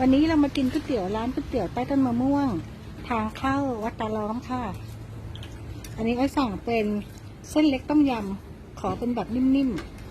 วันนี้เรามากินก๋วยเตี๋ยวร้านก๋วยเตี๋ยวใต้ต้นมะม่วง ทางเข้าวัดตาล้อมค่ะ อันนี้อ้อยสั่งเป็นเส้นเล็กต้มยำขอเป็นแบบนิ่มๆ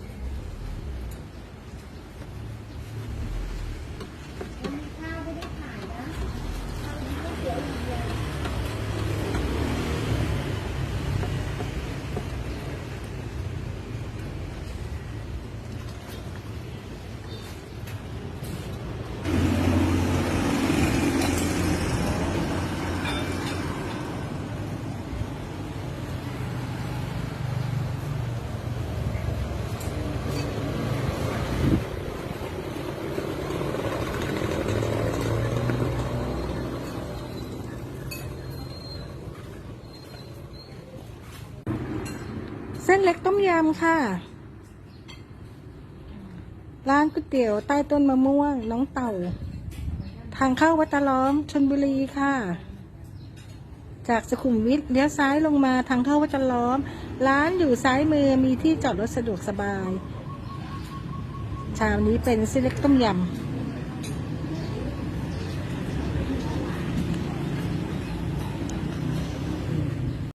เส้นเล็กต้มยำค่ะ ร้านก๋วยเตี๋ยวใต้ต้นมะม่วง น้องเต่า ทางเข้าวัดตาล้อมชนบุรีค่ะ จากสุขุมวิทเลี้ยวซ้ายลงมาทางเข้าวัดตาล้อม ร้านอยู่ซ้ายมือมีที่จอดรถสะดวกสบาย ชามนี้เป็นเส้นเล็กต้มยำ